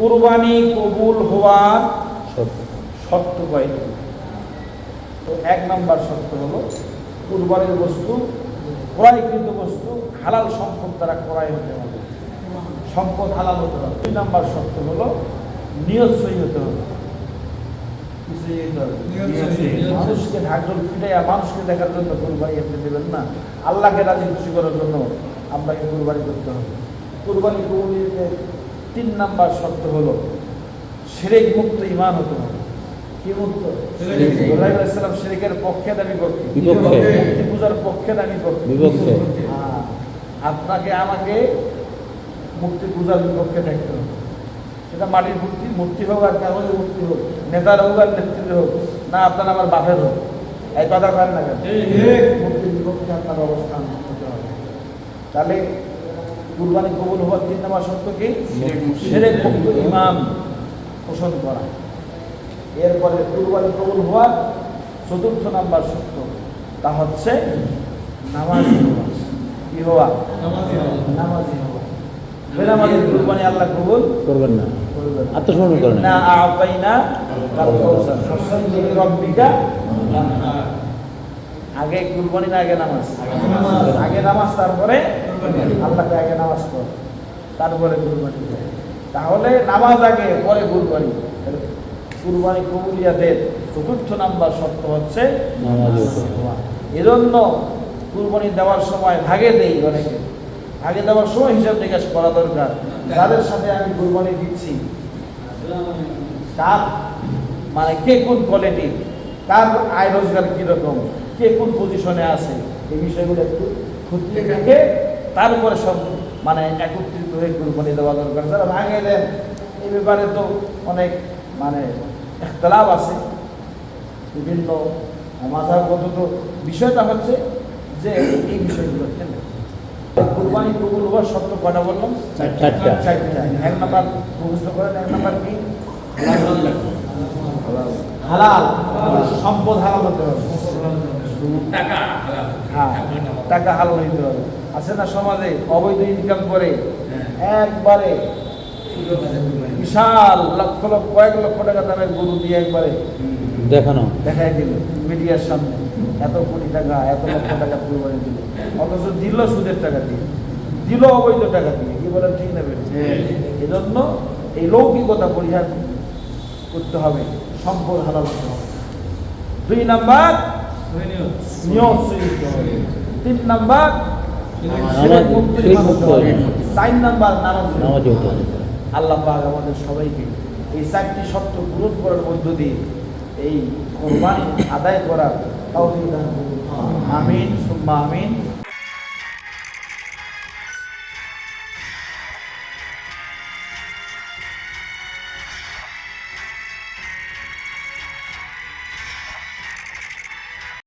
কুরবানি কবুল হওয়ার শর্ত কয়টি? তো এক নম্বর শর্ত হলো কুরবানির বস্তু ক্রয়কৃত বস্তু হালাল সম্পদ দ্বারা ক্রয় হতে হবে। সম্পদ হালাল হতে হবে। দুই নাম্বার শর্ত হলো নিয়ত সই হতে হবে। মানুষকে ঢাকঢোল পিটাইয়া মানুষকে দেখার জন্য কুরবানি আপনি দেবেন না। আল্লাহকে রাজি খুশি করার জন্য আপনাকে কুরবানি করতে হবে। কুরবানি কবুলিতে তিন নাম্বার শর্ত হলো শিরেক মুক্ত ইমান হতে হবে। কি মুক্ত? শিরেক মুক্ত। ইব্রাহিম সালাম পক্ষে দাবি করতে মূর্তি পূজার পক্ষে দাবি করতে হ্যাঁ, আপনাকে আমাকে মূর্তি পূজার বিপক্ষে থাকতে হবে। সেটা মাটির মূর্তি মূর্তি হোক আর কাগজের মূর্তি হোক নেতার হোক আর নেত্রীর হোক না আপনার আমার বাপের হোক। এই কথা কার না কেন? ঠিক। মূর্তির বিপক্ষে আপনার অবস্থান হতে হবে। তাহলে কুরবানি কবুল হওয়ার তিন নম্বর সত্যকে কি সেরেক মুক্ত ইমাম পোষণ করা এরপরে কুরবানি কবুল হওয়ার চতুর্থ নাম্বার সত্য তা হচ্ছে নামাজি কি হওয়া নামাজি হওয়া। কুরবানি আল্লাহ কবুল করবেন না করবেন না। আত্মসমর্পণ করেন না। আগে কুরবানি না আগে নামাজ নামাজ। আগে নামাজ তারপরে। আল্লাহকে আগে নামাজ পড় তারপরে কুরবানি কর। তাহলে নামাজ আগে পরে কুরবানি কুরবানি কবুলিয়াতের চতুর্থ নাম্বার শর্ত হচ্ছে। এজন্য কুরবানি দেওয়ার সময় ভাগে দেই অনেকে ভাগে দেওয়ার সময় হিসাব নিকাশ করা দরকার যাদের সাথে আমি কুরবানি দিচ্ছি কার মানে কে কোন কোয়ালিটির কার আয় রোজগার কীরকম কে কোন পজিশনে আছে এই বিষয়গুলো একটু খুঁটিয়ে দেখে তারপরে সব মানে একত্রিত হয়ে কুরবানি দেওয়া দরকার যারা ভাঙে দেন এই ব্যাপারে তো অনেক মানে একতলাভ আছে। বিভিন্ন মাথাগত তো বিষয়টা হচ্ছে যে এই বিষয়গুলো কেন? কুরবানি কবুল হওয়ার শর্ত কটা বললাম। চারটা। এক নাম্বার মুখস্থ করেন এক নাম্বার কি? হালাল। সম্পদ হালাল হতে হবে। টাকা হালাল। হ্যাঁ টাকা হালাল হইতে হবে। আছে না সমাজে? অবৈধ ইনকাম করে। হ্যাঁ। একবারে বিশাল লক্ষ লক্ষ কয়েক লক্ষ টাকা দামের গরু দিয়ে একবারে দেখানো। দেখাই দিল মিডিয়ার সামনে। এত কোটি টাকা এত লক্ষ টাকা কুরবানি দিল। অথচ দিল সুদের টাকা দিয়ে। দিল অবৈধ টাকা দিয়ে। কি বলেন ঠিক না বেঠিক? এজন্য এই লৌকিকতা পরিহার করতে হবে। সম্পদ হালাল হতে হবে। দুই নাম্বার হবে তিন নাম্বার নাম্বার নামাজ আল্লাহ পাক আমাদের সবাইকে এই চারটি শর্ত পূরণ করার মধ্য দিয়ে এই কোরবানি আদায় করার তৌফিক দান করুন। আমিন সুম্মা আমিন।